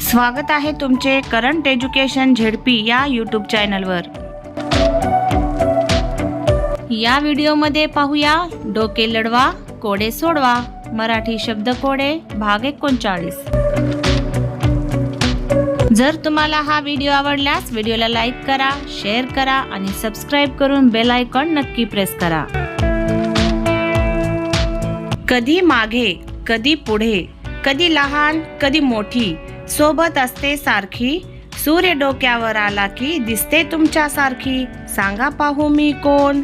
स्वागत आहे तुमचे करंट एज्युकेशन झेडपी या यूट्यूब चॅनलवर या व्हिडिओमध्ये पाहूया डोके लढवा कोडे सोडवा मराठी शब्द कोडे भाग एकोणचाळीस. जर तुम्हाला हा व्हिडिओ आवडल्यास व्हिडिओला लाईक करा शेअर करा आणि सबस्क्राईब करून बेल आयकॉन नक्की प्रेस करा. कधी मागे कधी पुढे कधी लहान कधी मोठी. सोबत असते सारखी. सूर्य डोक्यावर आला की दिसते तुमच्या सारखी. सांगा पाहू मी कोण?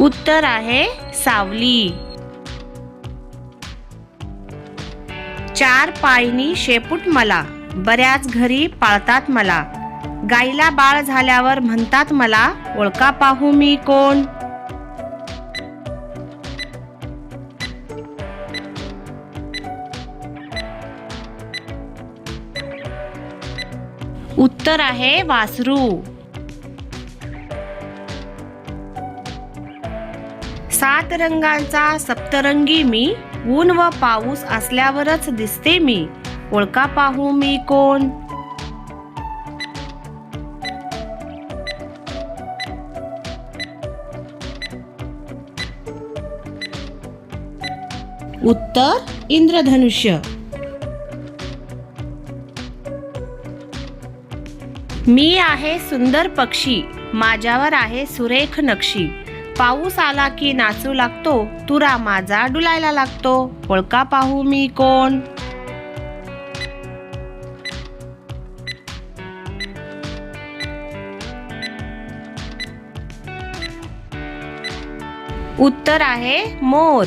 उत्तर आहे सावली. चार पायनी शेपूट मला. बऱ्याच घरी पाळतात मला. गाईला बाळ झाल्यावर म्हणतात मला ओळखा पाहू मी कोण? उत्तर आहे वासरू. सात रंगांचा सप्तरंगी मी ऊन व पाऊस असल्यावरच दिसते मी. ओळखा पाहू मी कोण? उत्तर इंद्रधनुष्य. मी आहे सुंदर पक्षी माझ्यावर आहे सुरेख नक्षी. पाऊस आला की नाचू लागतो तुरा माझा डुलायला लागतो. ओळखा पाहू मी कोण? उत्तर आहे मोर.